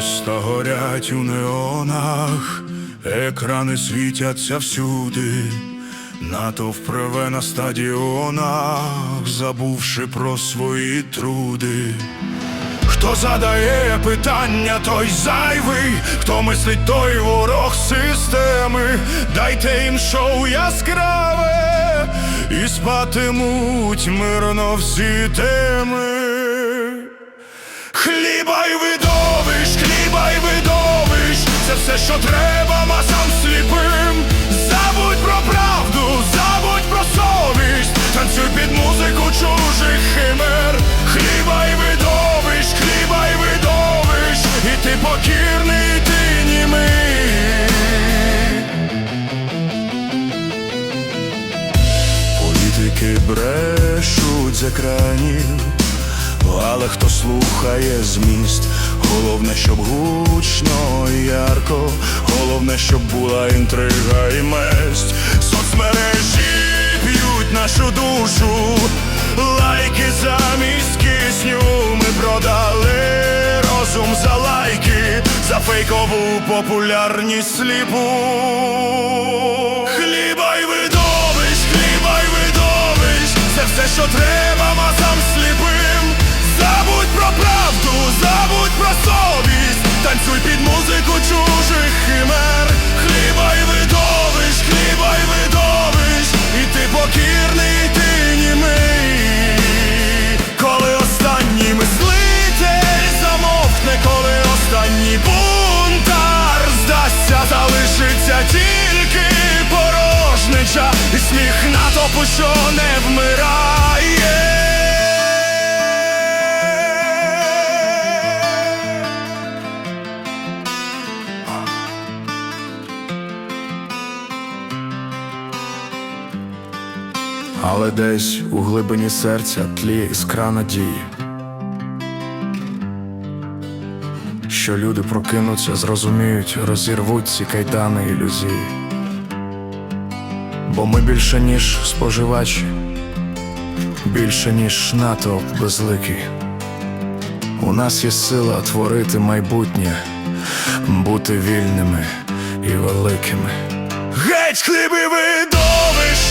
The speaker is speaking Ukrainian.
Міста горять у неонах, екрани світяться всюди, натовп реве на стадіонах, забувши про свої труди. Хто задає питання, той зайвий, хто мислить, той ворог системи. Дайте їм шоу яскраве, і спатимуть мирно всі теми. Хліба й видовищ, все, що треба масам сліпим. Забудь про правду, забудь про совість, танцюй під музику чужих химер. Хліба й видовищ, хліба й видовищ, і ти покірний, і ти німий. Політики брешуть з екранів, але хто слухає зміст, головне, щоб гучно і ярко, головне, щоб була інтрига і месть. Соцмережі п'ють нашу душу, лайки замість кисню. Ми продали розум за лайки, за фейкову популярність сліпу. Хліба й видовищ, хліба й видовищ, це все, що треба танцюй під музику чужих химер. Хліба й видовищ, хліба й видовищ, і ти покірний, і ти німий. Коли останній мислитель замовкне, коли останній бунтар здасться, залишиться тільки порожнича і сміх натопу, що не вмирає. Але десь у глибині серця тліє іскра надії, що люди прокинуться, зрозуміють, розірвуть ці кайдани ілюзії. Бо ми більше, ніж споживачі, більше, ніж натовп безликий. У нас є сила творити майбутнє, бути вільними і великими. Геть хліби видовища!